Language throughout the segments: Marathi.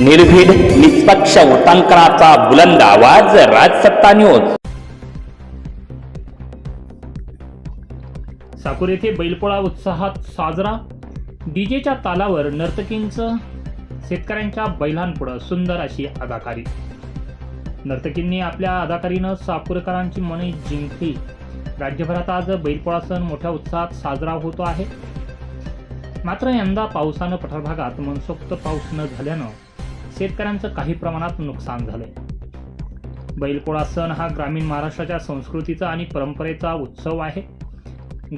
निर्भीड निष्पक्ष उटांकनाचा बुलंद आवाज राजसत्ता न्यूज साकूर येथे बैलपोळा उत्साहात साजरा. डीजेच्या तालावर नर्तकींचं शेतकऱ्यांच्या बैलांपुढं सुंदर अशी अदाकारी नर्तकींनी आपल्या अदाकारीनं साकूरकरांची मने जिंकली. राज्यभरात आज बैलपोळा सण मोठ्या उत्साहात साजरा होतो आहे. मात्र यंदा पावसानं पठार भागात मनसोक्त पाऊस न झाल्यानं शेतकऱ्यांचं काही प्रमाणात नुकसान झालंय. बैलपोळा सण हा ग्रामीण महाराष्ट्राच्या संस्कृतीचा आणि परंपरेचा उत्सव आहे.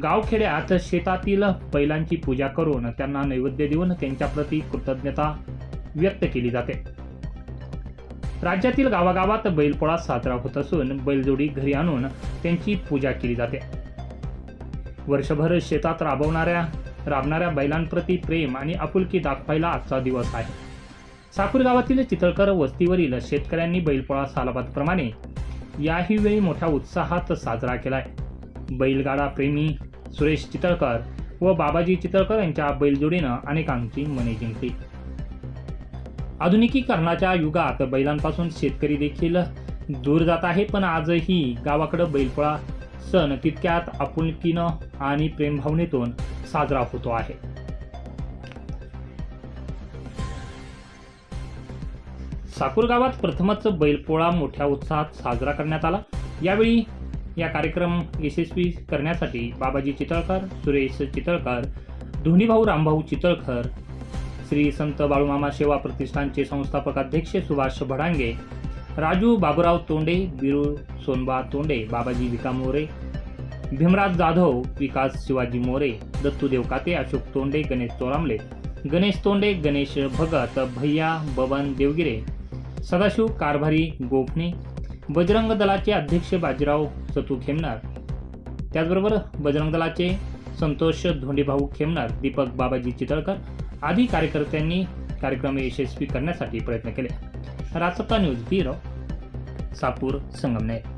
गावखेड्यात शेतातील बैलांची पूजा करून त्यांना नैवेद्य देऊन त्यांच्याप्रती कृतज्ञता व्यक्त केली जाते. राज्यातील गावागावात बैलपोळा साजरा होत असून बैलजोडी घरी आणून त्यांची पूजा केली जाते. वर्षभर शेतात राबवणाऱ्या राबणाऱ्या बैलांप्रती प्रेम आणि आपुलकी दाखवायला आजचा दिवस आहे. साकूर गावातील चितळकर वस्तीवरील शेतकऱ्यांनी बैलपोळा सालाबादप्रमाणे याही वेळी मोठ्या उत्साहात साजरा केलाय. बैलगाडा प्रेमी सुरेश चितळकर व बाबाजी चितळकर यांच्या बैलजोडीनं अनेकांची मने जिंकली. आधुनिकीकरणाच्या युगात बैलांपासून शेतकरी देखील दूर जात आहे पण आजही गावाकडं बैलपोळा सण तितक्यात आपुलकीनं आणि प्रेमभावनेतून साजरा होतो आहे. साकूर गावात प्रथमच बैलपोळा मोठ्या उत्साहात साजरा करण्यात आला. यावेळी या कार्यक्रम यशस्वी करण्यासाठी बाबाजी चितळकर सुरेश चितळकर धोनीभाऊ रामभाऊ चितळकर श्री संत बाळूमामा सेवा प्रतिष्ठानचे संस्थापक अध्यक्ष सुभाष भडांगे राजू बाबूराव तोंडे बिरू सोनबा तोंडे बाबाजी विका मोरे भीमराज जाधव विकास शिवाजी मोरे दत्तू देवकाते अशोक तोंडे गणेश तोरामले गणेश तोंडे गणेश भगत भैया बबन देवगिरे सदाशिव कारभारी गोफणे बजरंग दलाचे अध्यक्ष बाजीराव सतू खेमनार. त्याचबरोबर बजरंग दलाचे संतोष धोंडेभाऊ खेमनार दीपक बाबाजी चितळकर आदी कार्यकर्त्यांनी कार्यक्रम यशस्वी करण्यासाठी प्रयत्न केले. Rajsatta news bureau Sapur Sangamner.